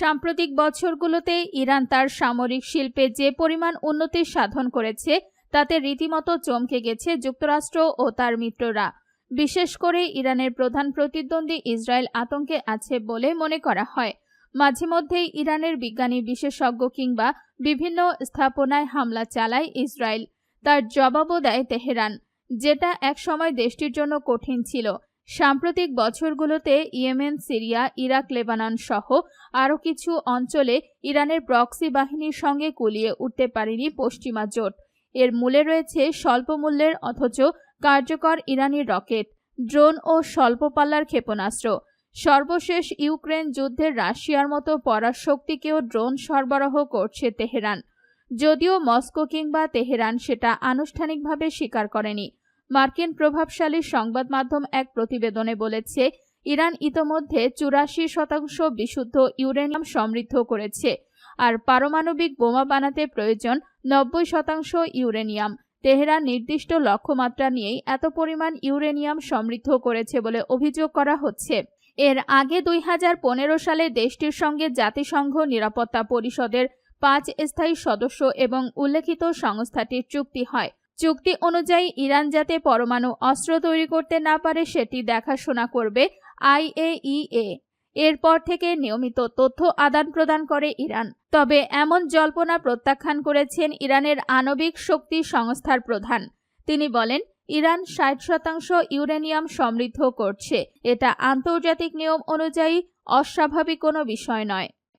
সাম্প্রতিক বছরগুলোতে ইরান তার সামরিক শিল্পে যে পরিমাণ উন্নতি সাধন করেছে, তাতে রীতিমতো চমকে গেছে যুক্তরাষ্ট্র ও তার মিত্ররা। বিশেষ করে ইরানের প্রধান প্রতিদ্বন্দ্বী ইসরায়েল আতঙ্কে আছে বলে মনে করা হয়। মাঝে মধ্যেই ইরানের বিজ্ঞানী বিশেষজ্ঞ কিংবা বিভিন্ন স্থাপনায় হামলা চালায় ইসরায়েল। তার জবাবও দেয় তেহরান, যেটা একসময় দেশটির জন্য কঠিন ছিল। সাম্প্রতিক বছরগুলোতে ইয়েমেন, সিরিয়া, ইরাক, লেবানন সহ আরও কিছু অঞ্চলে ইরানের প্রক্সি বাহিনীর সঙ্গে কুলিয়ে উঠতে পারেনি পশ্চিমা জোট। এর মূলে রয়েছে স্বল্প মূল্যের অথচ কার্যকর ইরানি রকেট, ড্রোন ও স্বল্প পাল্লার ক্ষেপণাস্ত্র। সর্বশেষ ইউক্রেন যুদ্ধের রাশিয়ার মতো পরাশক্তিকেও ড্রোন সরবরাহ করছে তেহরান। যদিও মস্কো কিংবা তেহরান সেটা আনুষ্ঠানিকভাবে স্বীকার করেনি। মার্কিন প্রভাবশালী সংবাদ মাধ্যম এক প্রতিবেদনে বলেছে, ইরান ইতোমধ্যে চুরাশি শতাংশ বিশুদ্ধ ইউরেনিয়াম সমৃদ্ধ করেছে, আর পারমাণবিক বোমা বানাতে প্রয়োজন নব্বই শতাংশ ইউরেনিয়াম। তেহরান নির্দিষ্ট লক্ষ্যমাত্রা নিয়েই এত পরিমাণ ইউরেনিয়াম সমৃদ্ধ করেছে বলে অভিযোগ করা হচ্ছে। এর আগে দুই হাজার পনেরো সালে দেশটির সঙ্গে জাতিসংঘ নিরাপত্তা পরিষদের পাঁচ স্থায়ী সদস্য এবং উল্লেখিত সংস্থাটির চুক্তি হয়। চুক্তি অনুযায়ী ইরান যাতে পরমাণু অস্ত্র তৈরি করতে না পারে, সেটি দেখাশোনা করবে আইএইএ। এরপর থেকে নিয়মিত তথ্য আদান প্রদান করে ইরান। তবে এমন জল্পনা প্রত্যাখ্যান করেছেন ইরানের আণবিক শক্তি সংস্থার প্রধান। তিনি বলেন, ইরান ষাট শতাংশ ইউরেনিয়াম সমৃদ্ধ করছে। এটা আন্তর্জাতিক নিয়ম অনুযায়ী অস্বাভাবিক কোনো বিষয় নয়।